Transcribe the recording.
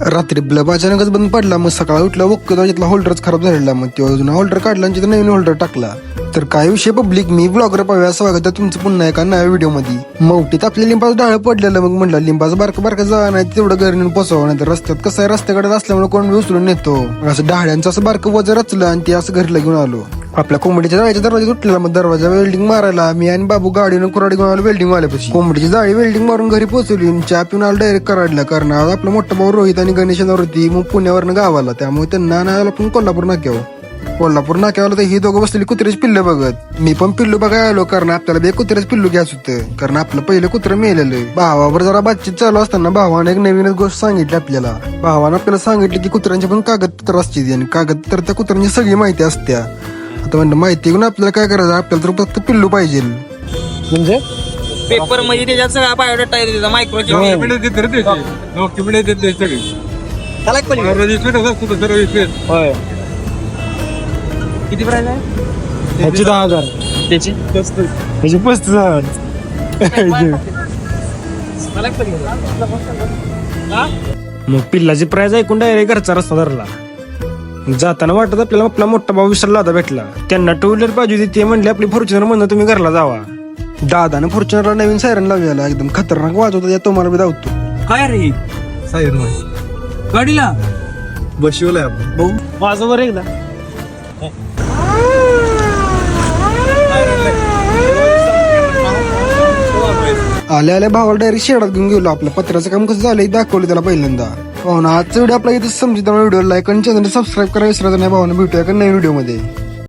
रात्री ब्लब अचानकच बंद पडला मग सकाळी उठला बघतो त्याच्यातला होल्डरच खराब झालेला. मग तो अजून होल्डर काढला आणि नवीन होल्डर टाकला. तर काय विषय पब्लिक मी ब्लॉगर पाहूया स्वागत आहे तुमचं पुन्हा एका नव्या व्हिडिओमध्ये? मौटीत आपल्या लिंबाचं डाळ पडलेलं मग म्हणलं लिंबाचं बारक बारक जा नाही तेवढं घरी नेऊन पोचवा नाही तर रस्त्यात कसं आहे रस्त्याकडे असल्यामुळे कोण उचलून नेतो. असं डाळ्यांचं असं बारकं वजन रचलं आणि ते असं घरला घेऊन आलो. आपल्या कोंबडीच्या जाळीच्या दरवाजा तुटलेला मग दरवाजा वेल्डिंग मारायला मी आणि बाबू गाडीनं कुराडी घेऊन आलो वेल्डिंग वाल्यापाशी कोंबडीची जाळी वेल्डिंग मारून घरी पोहोचवली चहा पिऊन आलो डायरेक्ट कराडला. कारण आज आपला मोठा भाऊ रोहित आणि गणेश होती मग पुण्यावरनं गावाला. त्यामुळे त्यांना आणायला पण कोल्हापूर नाक्यावर. कोल्हापूर नाक्यावर तर ही दोघं बसलेली कुत्र्याची पिल्लं बघत. मी पण पिल्लू बघायला आलो कारण आपल्याला बे कुत्र्याच पिल्लू घ्यायचं होतं. कारण आपलं पहिलं कुत्रं मेलेलं भावावर जरा बातचीत चालू असताना भावाने एक नवीनच गोष्ट सांगितली आपल्याला. भावानं आपल्याला सांगितलं की कुत्र्यांची पण कागदपत्र असते आणि कागदपत्र त्या कुत्र्यांची सगळी माहिती असत्या. म्हणलं माहिती घेऊन आपल्याला काय करायचं? आपल्याला तर फक्त पिल्लू पाहिजे. म्हणजे? पेपरमध्ये त्याच्यात सगळा बायोडाटा आहे त्याचा मायक्रोचिप डॉक्युमेंट देते रे त्याची. डॉक्युमेंट देते सगळी. होय. किती प्राइस आहे? ह्याची दहा हजार. त्याची? ह्याची पस्तीस हजार. मग पिल्लाची प्राइस ऐकून डायरेक्ट घरचा रस्ता धरला. जाताना वाटत आपल्याला आपला मोठा भाऊ विसरला होता भेटला. त्यांना टू व्हीलर पाहिजे होती ते म्हणले आपली फॉर्च्युनर म्हणून तुम्ही घरला जावा. दादानं फॉर्च्युनरला नवीन सायरन लावलेला एकदम खतरनाक वाजवतो या तुम्हाला बी धावतो. काय रे? सायर गाडीला? बशिवलाय आपण. माझं बरं एकदा. आल्या आल्या भावाला डायरेक्ट शेडात घेऊन गेलो. आपल्या पत्राचं काम कसं झालंय दाखवलं त्याला पहिल्यांदा. भावना आजचा व्हिडिओ आपला इथं समजता व्हिडिओ लाईक आणि चॅनल सबस्क्राईब करा विसरायचं नाही भावना. भेटूया का नवीन व्हिडिओमध्ये